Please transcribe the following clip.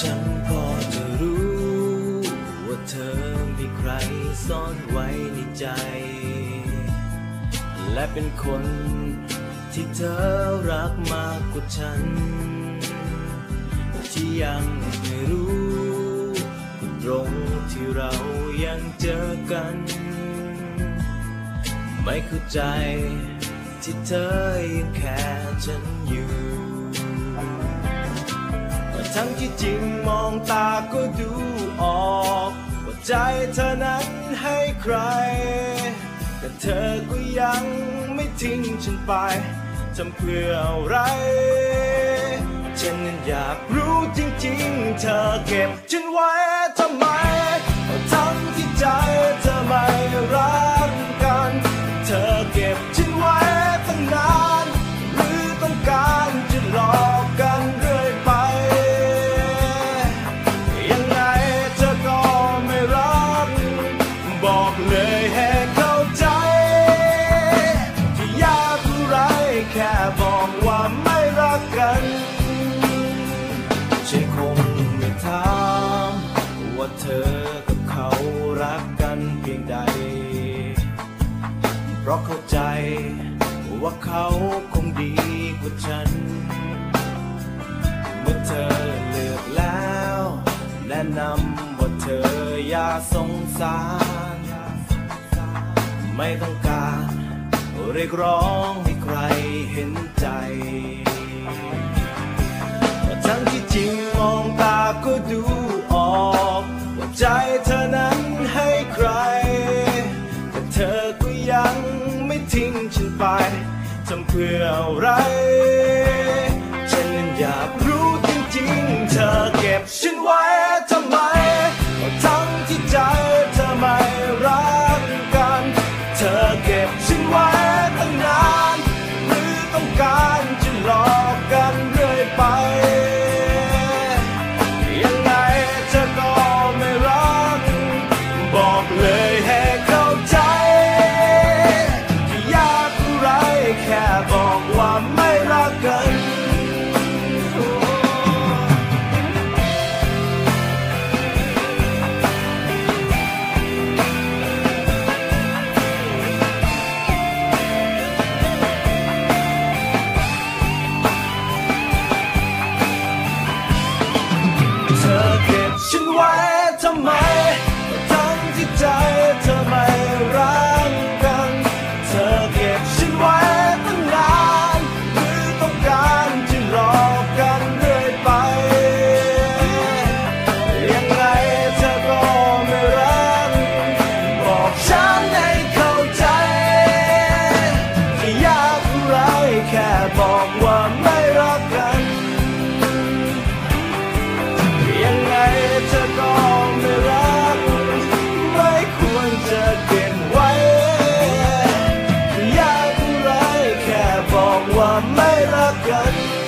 ฉันก็จะรู้ว่าเธอมีใครซ่อนไว้ในใจ และเป็นคน ที่เธอรักมากกว่าฉัน ที่ยังไม่รู้ตรงที่เรายังเจอกัน ไม่เข้าใจที่เธอยังแค่ฉันอยู่ทั้งที่จริงมองตาก็ดูออกว่าใจเธอนั้นให้ใคร แต่เธอก็ยังไม่ทิ้งฉันไป ทำเพื่ออะไร ฉันนั้นอยากรู้จริงๆ เธอเก็บฉันไว้ทำไม เขารักกันเพียงใด เพราะเข้าใจว่าเขาคงดีกว่าฉัน เมื่อเธอเลือกแล้ว แนะนำว่าเธออย่าสงสาร ไม่ต้องการ เรียกร้องให้ใครเห็น ธอนั้นให้ใคร แต่เธอก็ยังไม่ทิ้งฉันไป ทำเพื่ออะไร ฉันนั้นอยากรู้จริงๆ เธอเก็บฉันไว้ทำไม ทั้งที่ใจเธอไม่รักกัน เธอเก็บฉันไว้ตั้งนาน หรือต้องการจะหลอ Rakyat